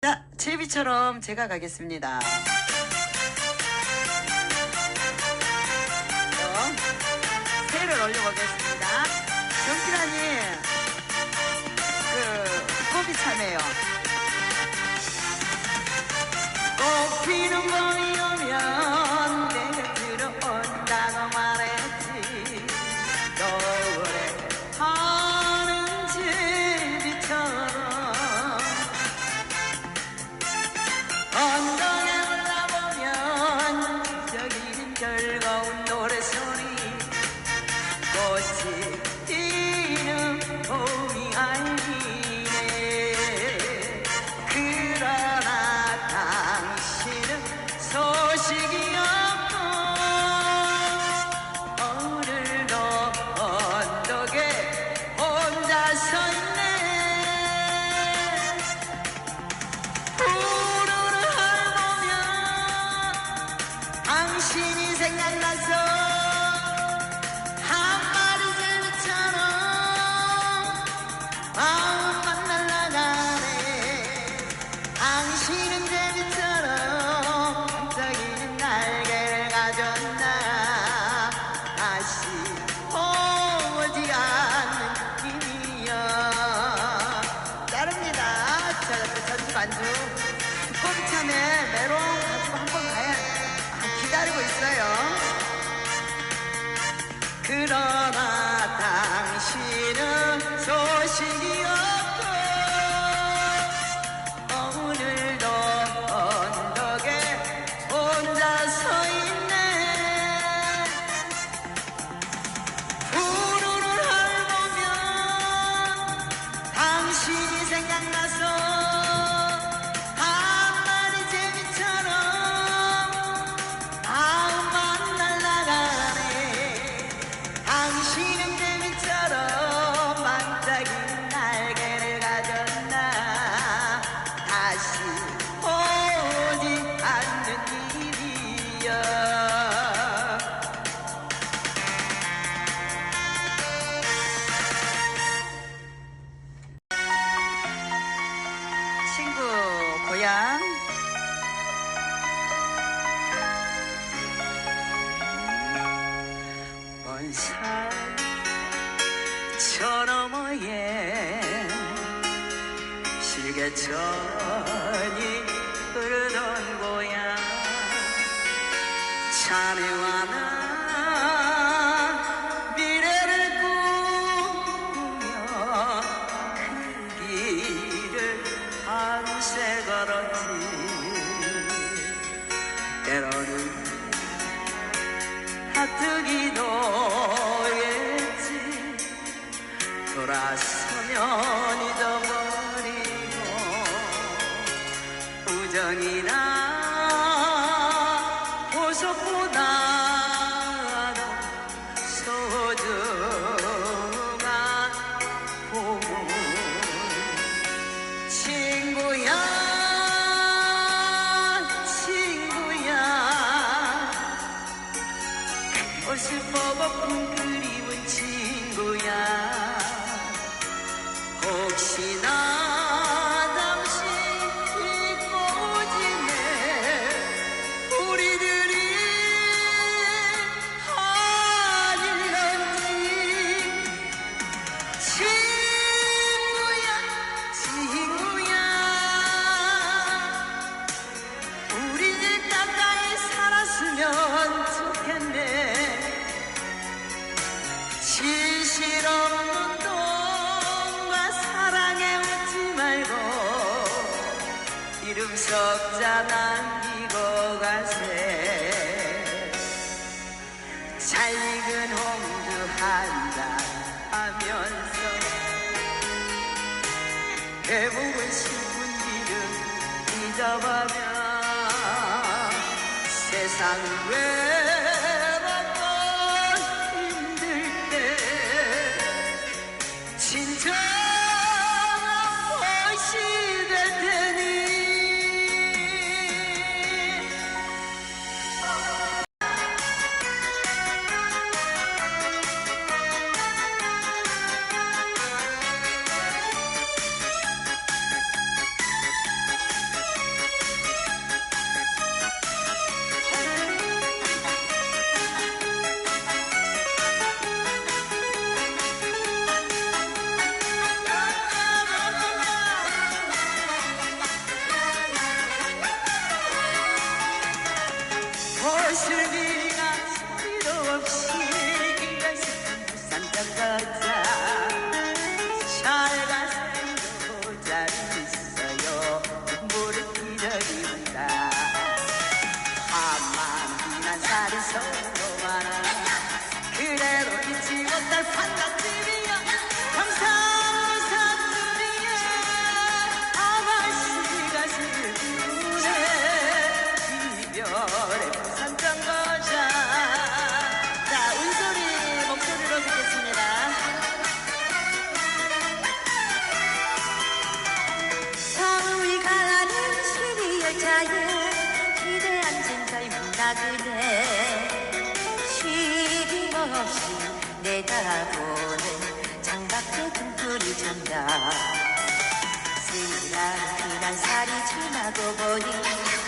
자, 제비처럼 제가 가겠습니다. 새를 올려보겠습니다. 경필아님, 그, 고비 참해요. 만주 두꺼비찬에 메롱 가지고 한번 가야 아, 기다리고 있어요. 그럼 실개천이 흐르던 고향. 참외와 나 미래를 꾸며 그 길을 밤새 걸었지. 때로는 하트기도 했지 돌아서면 석자 남기고 가세. 잘 익은 홍두 한다 하면서 대부분 신분 이름 잊어버려. 세상 왜 시절의 부산장 거장 자 운소리 목소리로 듣겠습니다. 서울 가는 시리 열차에 기대 앉은 젊은 나그네 쉼없이 내다보는 창밖에 등불이 잔다. 쓰란 피난 살이 지나고 보니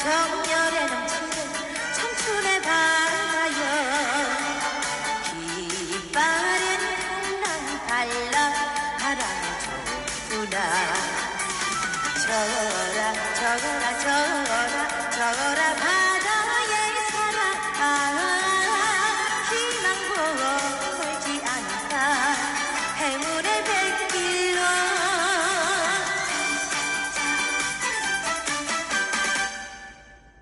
청년의 넘치는 청춘의 바다여 빛바랜 풍랑 달라 바람이 좋구나. 저라 저라 저라.